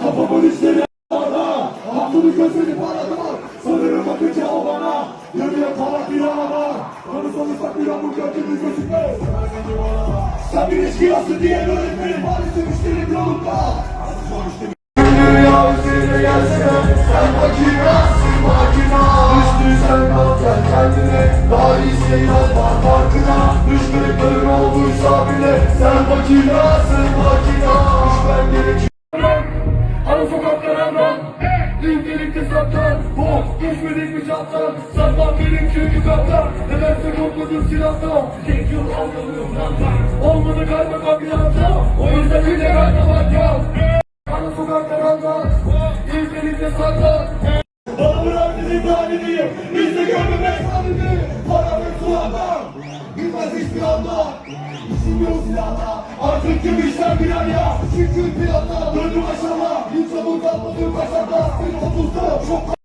Kafamın işleri havada. Aklını gözleri parladılar. Sanırım bakınca o bana. Yarıya kalan bir araba. Kanı sanırsak bir hamburger gibi gözükmez. Sen bir içkiyorsun diye öğretmenim. Maalesef Bile Sen makinasın makina. Düşmen gerekiyor Ara sokaklarından İncelikte saklan Bok düşmedik mi çattan Saklan benim çünkü kaptan. Nedense korkmadın silahtan Tek yıl anlamıyorum Olmadı kaymak bir anda. O yüzden bir de kaymamak yok. Ana sokaklarında İzmir'de sakla Bana bırak dedim halideyim Biz de görmemek sularda Gitmez hiçbir anda İşim yok silahla Artık tüm işler bir araya Çünkü bir anda Döndüm aşağı Hiç çabuk kalmadım başarda Bir otuzda çok